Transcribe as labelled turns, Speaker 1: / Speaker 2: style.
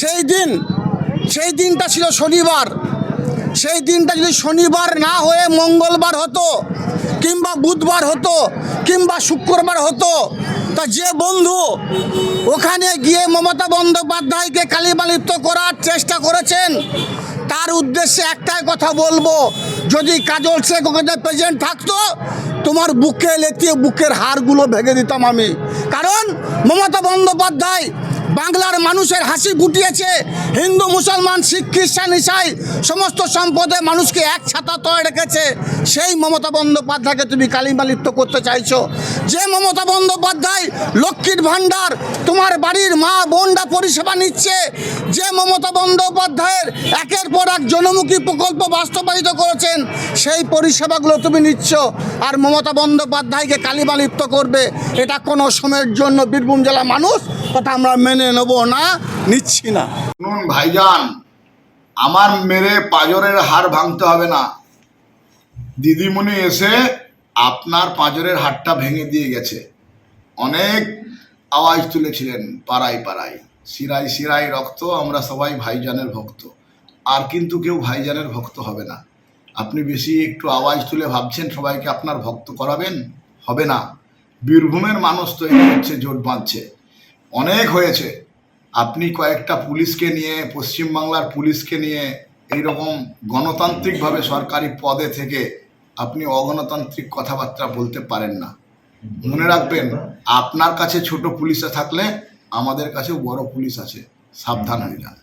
Speaker 1: সেই দিন, সেই দিনটা ছিল শনিবার। সেই দিনটা যদি শনিবার না হয়ে মঙ্গলবার হতো, কিংবা বুধবার হতো, কিংবা শুক্রবার হতো, তা যে বন্ধু ওখানে গিয়ে মমতা বন্দ্যোপাধ্যায়কে কালিমালিপ্ত করার চেষ্টা করেছেন, তার উদ্দেশ্যে একটাই কথা বলব, যদি কাজল শেখ ওখানে প্রেজেন্ট থাকতো, তোমার বুকে লেতিয়ে বুকের হাড়গুলো ভেঙে দিতাম আমি। কারণ মমতা বন্দ্যোপাধ্যায় বাংলার মানুষের হাসি ফুটিয়েছে। হিন্দু, মুসলমান, শিখ, খ্রিস্টান, ইসাই, সমস্ত সম্পদে মানুষকে এক ছাতা তয় রেখেছে। সেই মমতা বন্দ্যোপাধ্যায়কে তুমি কালিমালিপ্ত করতে চাইছো। যে মমতা বন্দ্যোপাধ্যায় লক্ষ্মীর ভাণ্ডার, তোমার বাড়ির মা বোনরা পরিষেবা নিচ্ছে, যে মমতা বন্দ্যোপাধ্যায়ের একের পর এক জনমুখী প্রকল্প বাস্তবায়িত করেছেন, সেই পরিষেবাগুলো তুমি নিচ্ছ আর মমতা বন্দ্যোপাধ্যায়কে কালিমালিপ্ত করবে। এটা কোনো সময়ের জন্য বীরভূম জেলা মানুষ কথা আমরা মেনে নেব না, নিচ্ছি না।
Speaker 2: শুনুন ভাইজান, আমার মেরে পাঁজরের হাড় ভাঙতে হবে না। দিদিমণি এসে আপনার পাঁজরের হাড়টা ভেঙে দিয়ে গেছে। অনেক আওয়াজ তুলেছিলেন পাড়ায় পাড়ায়। শিরায় শিরায় রক্ত, আমরা সবাই ভাইজানের ভক্ত। আর কিন্তু কেউ ভাইজানের ভক্ত হবে না। আপনি বেশি একটু আওয়াজ তুলে ভাবছেন, সবাইকে আপনার ভক্ত করাবেন? হবে না। বীরভূমের মানুষ তৈরি হচ্ছে, জোট বাঁধছে। অনেক হয়েছে। আপনি কয়েকটা পুলিশকে নিয়ে, পশ্চিমবাংলার পুলিশকে নিয়ে এইরকম গণতান্ত্রিকভাবে সরকারি পদে থেকে আপনি অগণতান্ত্রিক কথাবার্তা বলতে পারেন না। মনে রাখবেন, আপনার কাছে ছোট পুলিশে থাকলে আমাদের কাছেও বড় পুলিশ আছে। সাবধান হয়ে যান।